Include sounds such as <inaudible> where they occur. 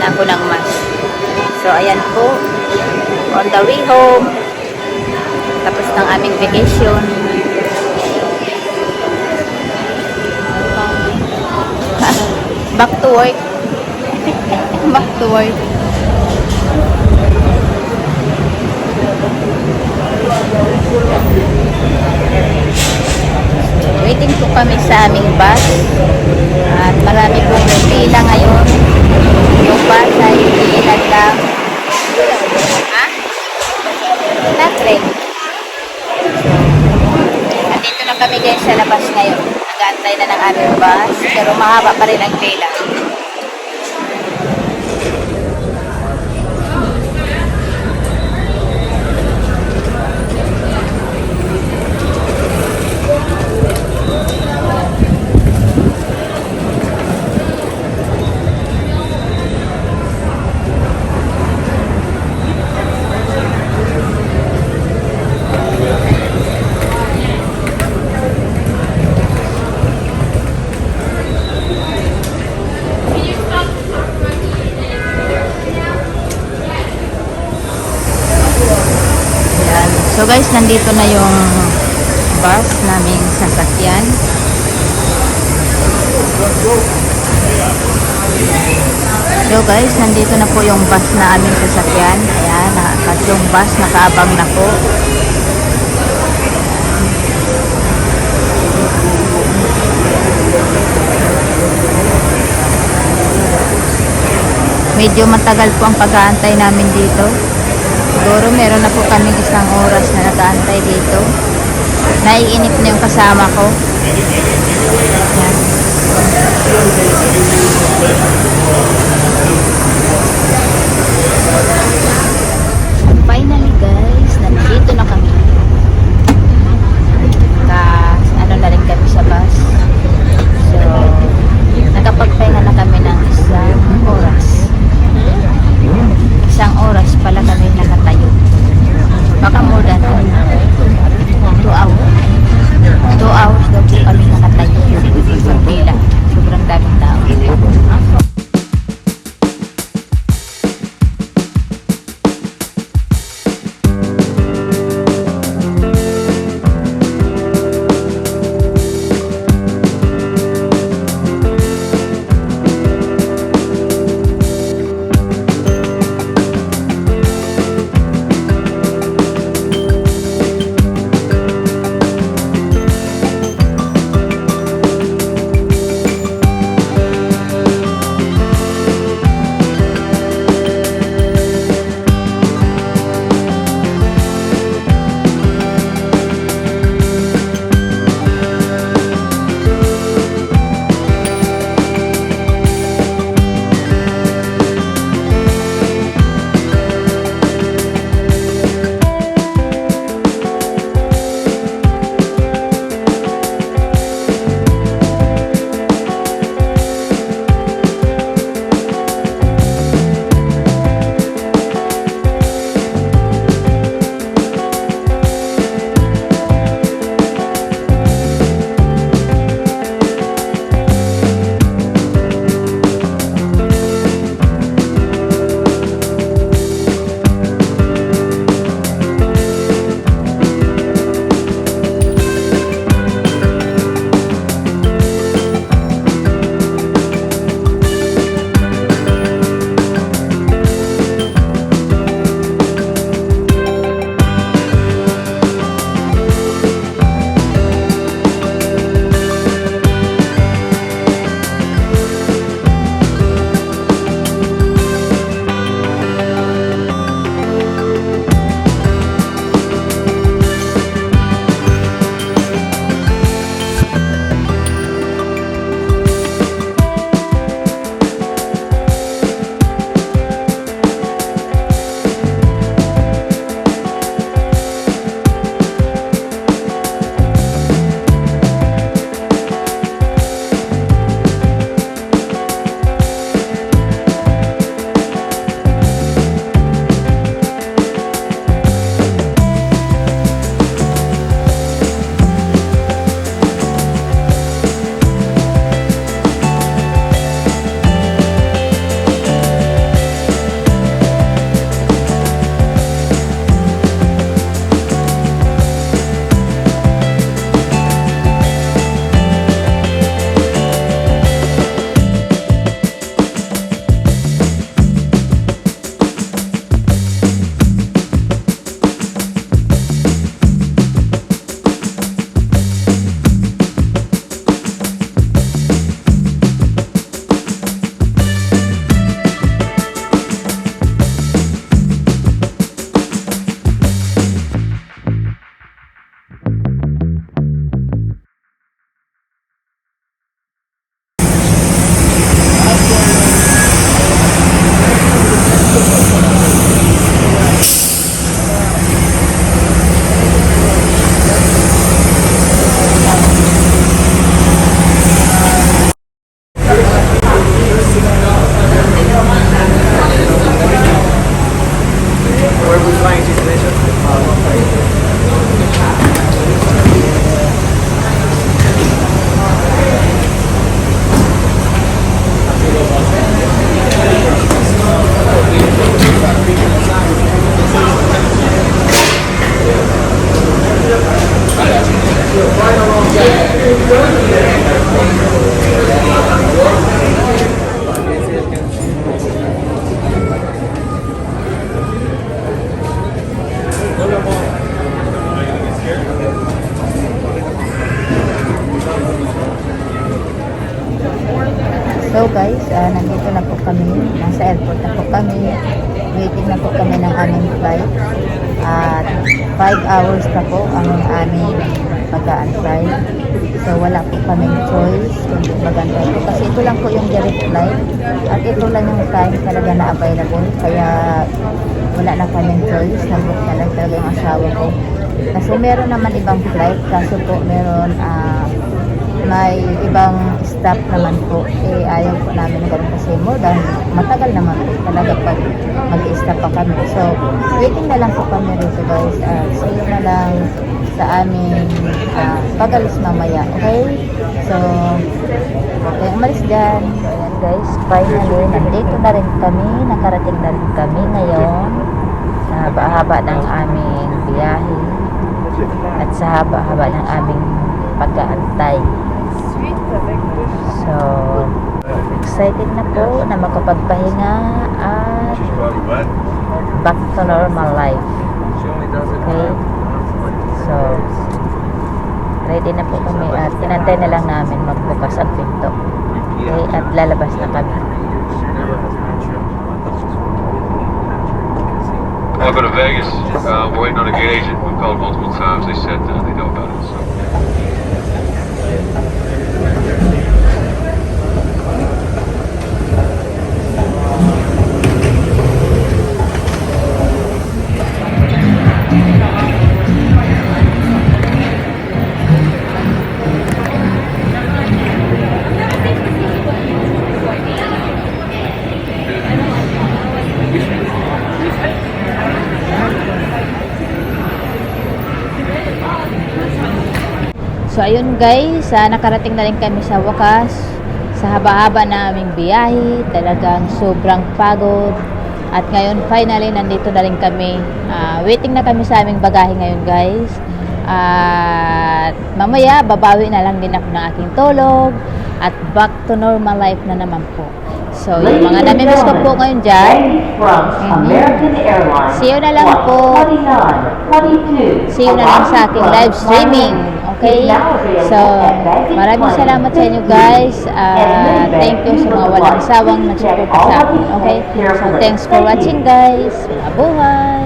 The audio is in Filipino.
na ako ng mask. So, ayan po. On the way home. Tapos ng aming vacation. <laughs> Back to work. <laughs> Back to work. Waiting po kami sa aming bus. At marami pong pila ngayon. Pero mahaba pa rin ang pila. Yan. So guys, nandito na yung bus naming sasakyan. So guys, nandito na po yung bus na aming sasakyan. Ayan, nakakat yung bus, nakaabang na po. Medyo matagal po ang pag-aantay namin dito. Siguro meron na po kaming isang oras na nag-aantay dito. Naiinip na yung kasama ko. Yan. Ah, nandito na po kami. Nasa airport na po kami. Waiting na po kami ng aming flight. At 5 hours na po ang aming pag-aantay. So wala po kaming choice kundi mag-antay po. Kasi ito lang po yung direct flight. At ito lang yung time talaga na available. Kaya wala na kaming choice. Nabot na lang talaga yung asawa ko. Kasi meron naman ibang flight. Kaso po meron ah may ibang staff naman po. Eh, ayaw po namin na ganun kasi mo dahil matagal naman po talaga pag mag-staff pa kami. So, waiting na lang po kami rito guys. Uh, see you na lang sa aming uh, pagalis mamaya. Okay? So, okay, umalis dyan. Ayan guys, finally, nandito na rin kami. Nakarating na rin kami ngayon haba-haba ng aming biyahe at sa haba-haba ng aming pag-aantay. So, excited na po na makapagpahinga at back to normal life. Okay? So, ready na po kami at tinantay na lang namin magbukas ang pinto. Okay? At lalabas na kami. Got to Vegas. Uh, waiting on a gate agent. We've called multiple times. They said uh, they know about it. So. So ayun guys, ah, nakarating na rin kami sa wakas. Sa haba-haba na aming biyahe, talagang sobrang pagod. At ngayon finally nandito na rin kami. Ah, waiting na kami sa aming bagahe ngayon guys. At mamaya babawi na lang din ako ng aking tulog. At back to normal life na naman po. So yung mga namimiss ko po ngayon dyan. Mhm. Airlines. See you na lang po. 29, 22. See you na lang sa aking live streaming. Okay? So, maraming salamat sa inyo guys. Uh, thank you sa mga walang sawang nagsuporta sa akin. Okay? So, thanks for watching guys. Mabuhay!